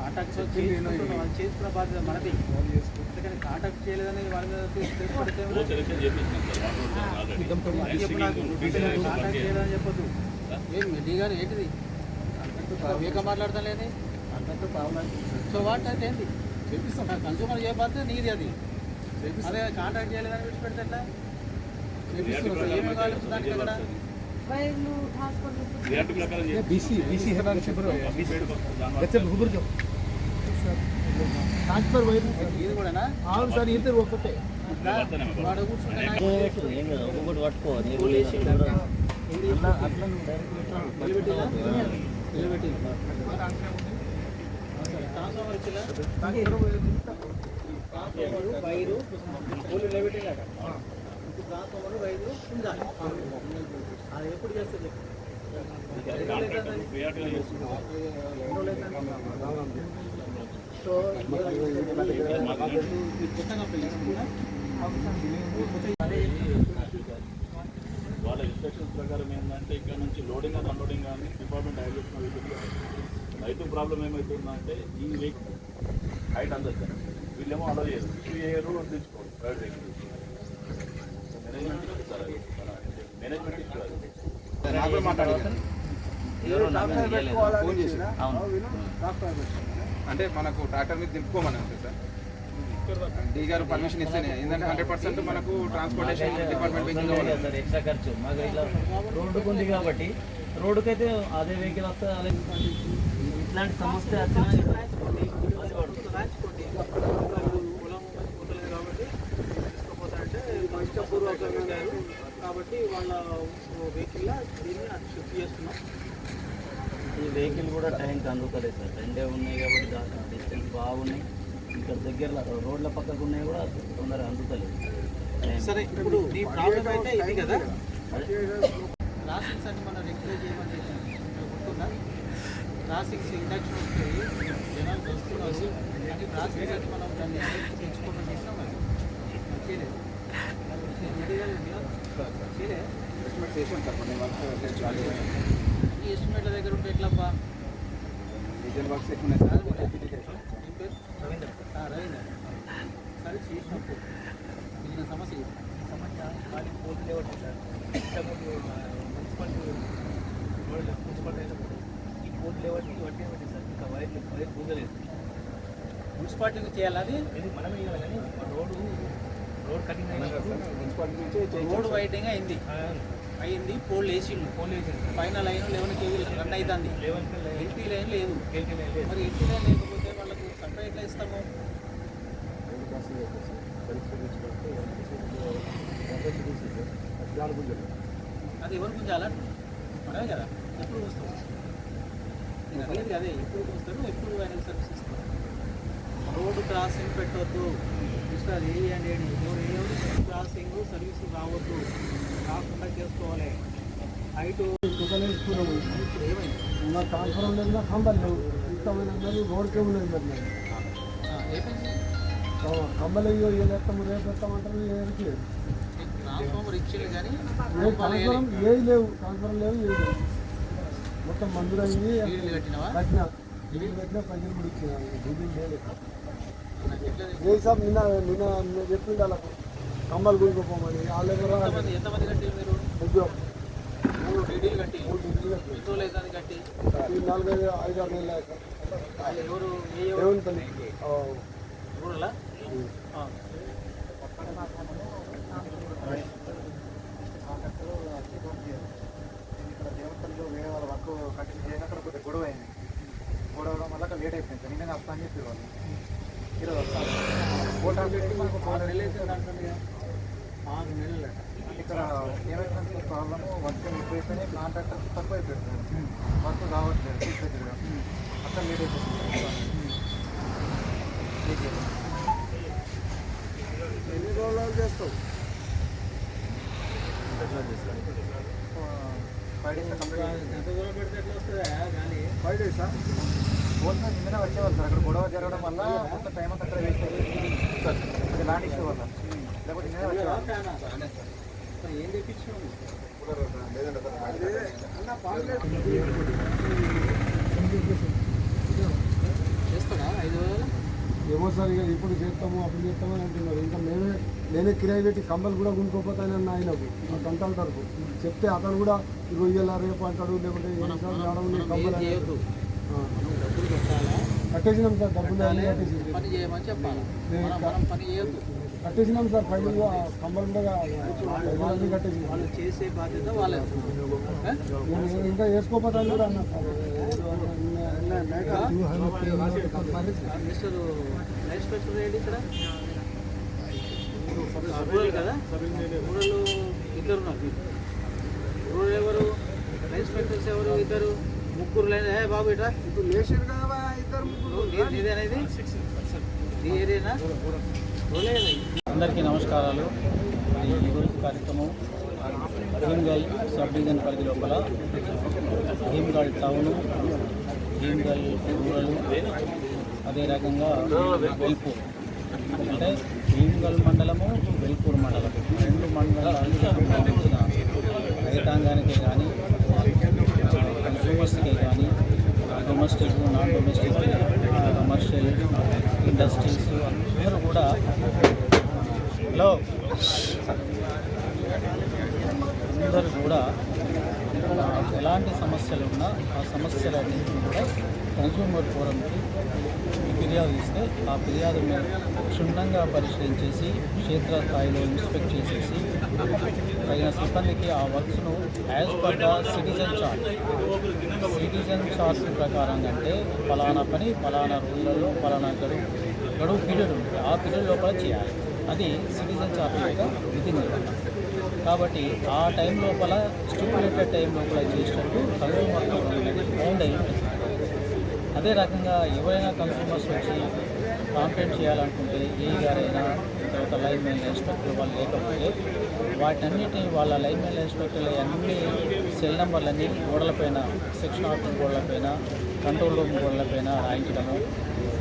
Contact చేసుకున్న బాధ్యత మనది అందుకని కాంటాక్ట్ చేయలేదని వాళ్ళ మీద కేసు పెడితే చెప్పు నాకు కాంటాక్ట్ చేయలేదని చెప్పొద్దు ఏం డి గారు ఏంటిది వేగ మాట్లాడతానేది సో వాట్ అయితే ఏంటి చేపిస్తాం కన్సూమర్ ఏ బాధ్యత నీది అది అదే కాంటాక్ట్ చేయలేదని విడిచిపెడితే ఎట్లా చేపిస్తున్నాం ఏమి కావాలి దానికి అక్కడ వైర్లు హాస్పిటల్ बीसी बीसी है ना शिविर बच्चे भूगुर ట్రాన్స్ఫర్ వైర్ ఇది కూడానా అవును సార్ ఇద్దరు ఒక్కటే ఒక్కొక్కటి పట్టుకో అట్లా. ట్రాన్స్ఫార్మర్? ట్రాన్స్ఫార్మర్, వైరు, పూలు నిలబెట్టిందట. ఇప్పుడు ట్రాన్స్ఫార్మర్, వైరు ఉండాలి. అది ఎప్పుడు చేస్తుంది చెప్పు. ఎన్ని రోజులు అవుతుంది? ఎన్ని రోజులు అవుతుంది? సో? అదే వాళ్ళ ఇన్స్ట్రక్షన్స్ ప్రకారం ఏంటంటే ఇక్కడ నుంచి లోడింగ్ అండ్ అన్లోడింగ్ కానీ డిపార్ట్మెంట్ హైవేషన్ వెహికల్ రైతు ప్రాబ్లం ఏమవుతుందంటే ఈ వెహికల్ హైట్ అందదు సార్ వీళ్ళేమో అలో చేయరు. ఏ రోడ్ తెచ్చుకోవాలి ప్రైవేట్ వెహికల్ మేనేజ్మెంట్ సార్ అది మేనేజ్మెంట్ ఇస్తుంది ఫోన్ చేసి అవును. అంటే మనకు ట్రాక్టర్ మీద దింపుకోమని అంతే సార్. డీ గారు పర్మిషన్ ఇస్తేనే. ఏంటంటే హండ్రెడ్ పర్సెంట్ మనకు ట్రాన్స్పోర్టేషన్ డిపార్ట్మెంట్ వెహికల్ ఎక్స్ట్రా ఖర్చు. మాకు ఇట్లా రోడ్డుకు ఉంది కాబట్టి రోడ్డుకైతే అదే వెహికల్ వస్తే అదే ఇట్లాంటి సమస్య వచ్చినా కాబట్టి వాళ్ళ వెహికల్లో దీన్ని షిఫ్ట్ చేస్తున్నాం. ఈ వెహికల్ కూడా టైంకి అందుతలేదు సార్. రెండే ఉన్నాయి కాబట్టి దా- డిస్టెన్స్ బాగున్నాయి. ఇంకా దగ్గరలో రోడ్ల పక్కకు ఉన్నాయి కూడా తొందరగా అందుతలేదు టైం. సరే ఇప్పుడు నీ ప్రాబ్లం అయితే ఇది కదా? అదే. రాసిక్స్ అని మనం రెగ్యులర్ చేయమని గుర్తుందా? రాసిక్స్ ఇండక్షన్ వస్తుంది జనాలు వస్తున్నారు. కానీ రాసిక్స్ అని మనం దాన్ని తెచ్చుకోవడం చేస్తాం అది చేయలేదు చేయలేదు చేసాం సార్ కొన్ని వర్క్ టెస్ట్ ఈ ఎస్టిమేట్ల దగ్గర ఉంటే ఎట్లబ్బా? డీజిల్ వర్క్స్ ఎక్కువ రవీంద్ర రవీంద్ర. సరే చేసినప్పుడు మిగిలిన సమస్య. సమస్య వాటి పోటీ లేవట్లేదు సార్. మున్సిపాలిటీ మున్సిపాలిటీ ఈ పోటీ లేవట్టి వడ్డీ వడ్డీ సార్. ఇంకా వైర్ వైర్ పూగలేదు మున్సిపాలిటీకి చేయాలి అది? మనమే చేయాలి కానీ రోడ్డు రోడ్ కటింగ్ అయినప్పుడు మున్సిపాలిటీ నుంచి రోడ్ వైడింగ్ అయింది. అయింది పోల్ వేసిండు పోల్ వేసిండు. పైన లైన్ లెవెన్ కేవీ రన్ అవుతుంది లెవెన్ ఎల్టీ లైన్ లేదు. మరి ఎల్టీ లైన్ లేకపోతే వాళ్ళకు సప్లై ఎట్లా ఇస్తాము? అది ఎవరు గుంజాలా? మనమే కదా. ఎప్పుడు వస్తాం? నేను అనేది అదే. ఎప్పుడు వస్తాను ఎప్పుడు ఆయన సర్వీస్ ఇస్తాం రోడ్డు క్రాసింగ్ పెట్టొద్దు. మిస్టర్ ఏ అండ్ ఏడి ఎవరు ఏ క్రాసింగ్ సర్వీస్ రావద్దు. రాకుండా చేసుకోవాలి. హైట్ ఇస్తున్నాము ఏమైంది నా ట్రాన్స్ఫర్ లేదు నా కంబల్ లేవు ఇష్టమైన రోడ్కే ఉన్నది మరి నేను ఆ, ఏమైంది కంబల్ అయ్యో ఏ ఎత్తాము రేపు ఎత్తామంటారు ఏది లేదు ట్రాన్స్ఫార్మర్ ఏది లేవు ట్రాన్స్ఫరం లేవు ఏది లేవు మొత్తం మందులు అయ్యి నీళ్ళు కట్టినవా కట్టిన డీజిల్ కట్టినా పైసలు కూడా ఇచ్చిన డీజిల్ లేదు ఏ సార్ నిన్న నిన్న చెప్పిండాలి చెప్పింది కమ్మలు గురిపోమని వాళ్ళ దగ్గర ఎంతమంది ఎంతమంది కట్టిరు మీరు? ముగ్గురు. మూడు డీడీలు కట్టి. కట్టి. ఎన్ని రోజులు అవుతుంది కట్టి. ఈ నాలుగైదు ఐదు ఆరు నెలలు. వాళ్ళు ఎవరు? ఏ ఎవరు? తల్లి. దేవతల్లో వేరే వాళ్ళ వర్క్ కంటిన్యూ అక్కడ కొద్దిగా గొడవ అయింది గొడవ వల్ల అక్కడ లేట్ అయిపోయింది సార్ నిన్న వస్తా అని చెప్పి వాళ్ళు ఈరోజు వస్తాను ఓటర్ పెట్టి మనకు అవుతుంది. ఆరు నెలలు ఇక్కడ ఏమైందంటే ప్రాబ్లమ్ వర్క్ ఎక్కువైపోయినాయి కాంట్రాక్టర్ తక్కువ అయిపోయింది వర్క్ కావట్లేదు దగ్గరగా అక్కడ లేట్ అయిపోతుంది ఎన్ని రోజులు చేస్తావు ఫైవ్ డేస్ ఫైవ్ డేసా పోతున్నా నిన్ననే వచ్చేవాళ్ళు సార్ అక్కడ గొడవ జరగడం వల్ల మొత్తం టైం అంతా అక్కడ వేస్ట్ అయ్యింది అది ల్యాండ్ ఇష్యూ వల్ల ఏమో సార్ ఇక ఇప్పుడు చేస్తాము అప్పుడు చేస్తాము అని అంటున్నారు. ఇంకా నేనే నేనే కిరాయి పెట్టి కంబలు కూడా కొనుక్కోపోతానన్న ఆయనకు కంటాల తరపు. చెప్తే అతను కూడా ఇగో ఇయ్యాల రేపు అంటాడు లేకుంటే కంబలు కట్టేసినాం సార్ డబ్బులు కట్టేసి పని చేయమని చెప్పాలి. పని చేయొద్దు. కట్టేసినాం సార్ ఫైనల్ కంబలు ఉండగా అన్నీ కట్టేసినాం. వాళ్ళు చేసే బాధ్యత? నేను ఇంకా వేసుకోపోతాను కూడా అన్నా సార్. మిస్టర్ ఏంటి ఇక్కడ? రూరల్ కదా? రూరల్ ఇద్దరు ఉన్నారు రూరల్ ఎవరు? స్పెషల్స్ ఎవరు? ఇద్దరు? ముగ్గురు లైన్ ఏ బాబు ఇట్రా? ఇప్పుడు లేచారు కదా ఇద్దరు ముగ్గురు. నీదేనా ఇది? నీ ఏరియానా. అందరికీ నమస్కారాలు. ఈ గురించి కార్యక్రమం భీమ్గల్ సబ్ డివిజన్ పరిధి లోపల భీమ్గల్ టౌను భీమ్గల్ ఊరలు అదే రకంగా వెల్పూర్ అంటే భీమ్గల్ మండలము వెల్పూర్ మండలం. రెండు మండలాలు సంబంధించిన రైతాంగానికి కానీ కన్సూమర్స్కి కానీ domestic non domestic commercial industries అందరూ కూడా హలో. అందరూ కూడా ఎలాంటి సమస్యలు ఉన్నా ఆ సమస్యలన్నింటినీ కూడా కన్సూమర్ ఫోరంకి ఫిర్యాదు ఇస్తే ఆ ఫిర్యాదు మీద క్షుణ్ణంగా పరిశీలించేసి క్షేత్రస్థాయిలో ఇన్స్పెక్ట్ చేసేసి తగిన సిబ్బందికి ఆ వర్క్స్ను as per the citizen chart. Citizen chart ప్రకారం అంటే ఫలానా పని ఫలానా రోజులలో ఫలానా గడువు. గడువు పీరియడ్ ఉంటుంది. ఆ పీరియడ్ లోపల చేయాలి. అది సిటిజన్ చార్ట్ యొక్క విధి నిర్వహణ కాబట్టి ఆ టైం లోపల స్టిపులేటెడ్ టైం లోపల చేసినట్టు కన్సూమర్ అనేది బౌండ్ అయి అదే రకంగా ఎవరైనా కన్సూమర్స్ వచ్చి కాంప్లైంట్ చేయాలనుకుంటే ఏ గారైనా తర్వాత లైన్ మెయిన్ ఇన్స్పెక్టర్ వాళ్ళు లేకపోతే వాటన్నిటిని వాళ్ళ లైన్ మెయిన్ ఇన్స్పెక్టర్లు అన్ని సెల్ నెంబర్లన్నీ గోడలపైన సెక్షన్ ఆఫీస్ గోడలపైన కంట్రోల్ రూమ్ గోడలపైన రాయించడము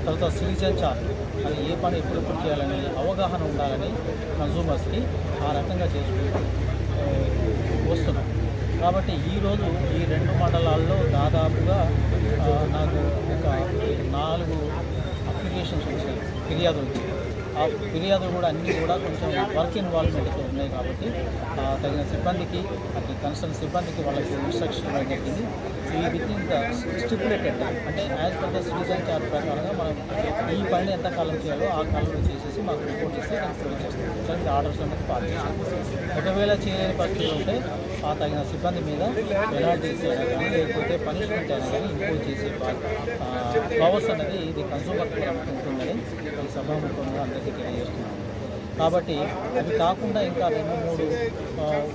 తర్వాత సిటిజన్ చార్ట్ అది ఏ పని ఎప్పుడెప్పుడు చేయాలని అవగాహన ఉండాలని కన్సూమర్స్కి ఆ రకంగా చేసుకుంటూ వస్తున్నాం. కాబట్టి ఈరోజు ఈ రెండు మండలాల్లో దాదాపుగా నాకు ఒక నాలుగు అప్లికేషన్స్ వచ్చాయి. ఫిర్యాదు వచ్చాయి. ఆ ఫిర్యాదు కూడా అన్నీ కూడా కొంచెం వర్క్ ఇన్వాల్వ్మెంట్తో ఉన్నాయి కాబట్టి ఆ, తగిన సిబ్బందికి అది కన్సర్న్ సిబ్బందికి వాళ్ళకి ఇన్స్ట్రక్షన్ ఇవ్వడం జరిగింది. ఈ విత్ ఇన్ ద స్టిపులేటెడ్ అంటే as per the citizen chart ప్రకారంగా మనం ఈ పని ఎంత కాలం చేయాలో ఆ కాలంలో చేసేసి మాకు రిపోర్ట్ చేస్తే. ప్రొవైడ్ చేస్తాం ఆర్డర్స్ అనేది పాస్ చేస్తాం ఒకవేళ చేయలేని పరిస్థితులు ఉంటే ఆ తగిన సిబ్బంది మీద పెనాల్టీస్ అయినా కానీ లేకపోతే పనిష్మెంట్ అయినా కానీ ఇంపోజ్ చేసే పవర్స్ అనేది ఇది కన్సూమర్ కూడా ఉంటుందని ఈ సభాముఖంగా అందరికీ తెలియజేస్తున్నాను కాబట్టి అది కాకుండా ఇంకా రెండు మూడు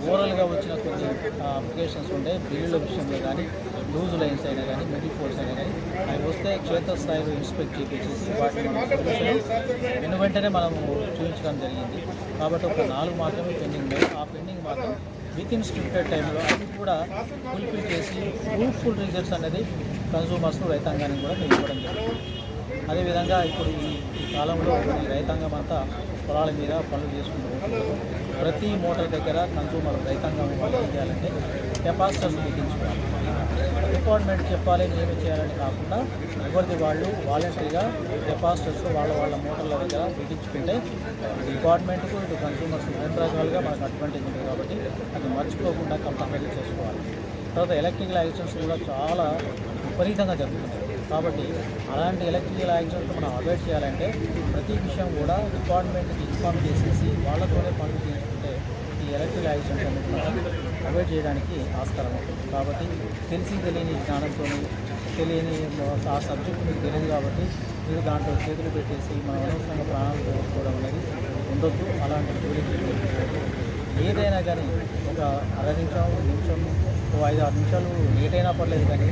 ఓవరాల్గా వచ్చిన కొన్ని అప్లికేషన్స్ ఉండే బిల్లుల విషయంలో కానీ లూజ్ లైన్స్ అయినా కానీ మిడిల్ ఫోర్స్ అయినా కానీ అవి వస్తే క్షేత్రస్థాయిలో ఇన్స్పెక్ట్ చేపించేసి వాటిని వెను వెంటనే మనము చూపించడం జరిగింది. కాబట్టి ఒక నాలుగు మాత్రమే పెండింగ్ ఉన్నాయి. ఆ పెండింగ్ మాత్రం విత్ ఇన్ స్ట్రిక్టెడ్ టైంలో అవి కూడా ఫుల్ఫిల్ చేసి ఫ్రూట్ఫుల్ రిజల్ట్స్ అనేది కన్సూమర్స్ రైతాంగానికి కూడా మేము ఇవ్వడం జరిగింది అదేవిధంగా ఇప్పుడు ఈ కాలంలో ఈ రైతాంగం అంతా పొలాల మీద పనులు చేసుకుంటూ ప్రతి మోటార్ దగ్గర కన్సూమర్ రైతాంగం ఏం చేయాలంటే కెపాసిటర్స్ బిగించుకోవాలి డిపార్ట్మెంట్ చెప్పాలి నేను చేయాలని కాకుండా ఎవరిది వాళ్ళు వాలంటరీగా కెపాసిటర్స్ వాళ్ళ వాళ్ళ మోటార్ల దగ్గర బిగించుకుంటే డిపార్ట్మెంట్కు ఇటు కన్సూమర్స్ రెండు రకాలుగా మనకు అడ్వాంటేజ్ ఉంటుంది కాబట్టి అది మర్చిపోకుండా కంపల్సరీ చేసుకోవాలి. తర్వాత ఎలక్ట్రికల్ యాక్సిడెంట్స్ కూడా చాలా విపరీతంగా జరుగుతుంది కాబట్టి అలాంటి ఎలక్ట్రికల్ యాక్సిడెంట్స్ మనం అవాయిడ్ చేయాలంటే ప్రతి విషయం కూడా డిపార్ట్మెంట్కి ఇన్ఫార్మ్ చేసేసి వాళ్ళతోనే పనులు తీసుకుంటే ఈ ఎలక్ట్రికల్ యాక్సిడెంట్స్ అనేది మనం అవాయిడ్ చేయడానికి ఆస్కారం ఉంటుంది. కాబట్టి తెలిసి తెలియని జ్ఞానంతో తెలియని ఆ సబ్జెక్ట్ మీకు తెలియదు కాబట్టి మీరు దాంట్లో చేతులు పెట్టేసి మన అనవసరంగా ప్రాణాలు పోగొట్టుకోవడం అనేది ఉండొద్దు. అలాంటి ఏదైనా కానీ ఒక అర నిమిషం నిమిషం ఐదు ఆరు నిమిషాలు లేట్ అయినా పర్లేదు కానీ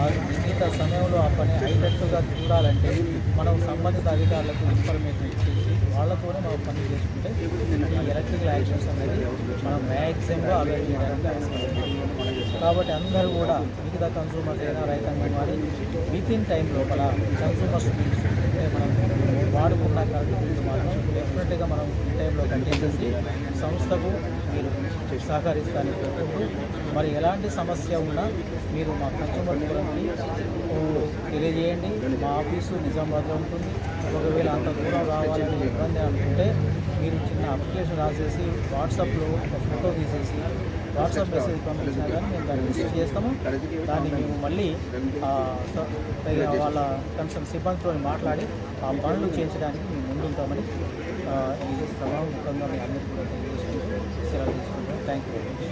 నిర్ణీత సమయంలో ఆ పని అయినట్టుగా చూడాలంటే మనం సంబంధిత అధికారులకు ఇన్ఫర్మేషన్ ఇచ్చేసి వాళ్ళతోనే మనం పని చేసుకుంటే ఈ ఎలక్ట్రికల్ యాక్షన్స్ అనేది మనం మ్యాక్సిమంగా అవాయిడ్ చేయడానికి కాబట్టి అందరూ కూడా మిగతా కన్సూమర్స్ అయినా రైతాంగం వారి విత్ ఇన్ టైం లోపల కన్సూమర్స్ అంటే మనం వాడుకున్న కరెంట్ మాత్రం డెఫినెట్గా మనం ఈ టైంలో కట్టేసేసి సంస్థకు మీరు సహకరిస్తానని కోరుకుంటూ మరి ఎలాంటి సమస్య ఉన్నా మీరు మా కన్సూమర్ తెలియజేయండి. మా ఆఫీసు నిజామాబాద్లో ఉంటుంది. ఒకవేళ అంత దూరం రావాలని ఇబ్బంది అనుకుంటే మీరు చిన్న అప్లికేషన్ రాసేసి వాట్సాప్లో ఒక ఫోటో తీసేసి వాట్సాప్ మెసేజ్ పంపించినా కానీ మేము దాన్ని రిసీవ్ చేస్తాము. దాన్ని మేము మళ్ళీ వాళ్ళ కన్సర్న్ సిబ్బందితో మాట్లాడి ఆ పనులు చేయించడానికి మేము ముందుంటామని ఆ, ఈ సభాముఖంగా మీ అందరికీ కూడా తెలియజేసుకుంటూ సెలవు తీసుకుంటాం. Thank you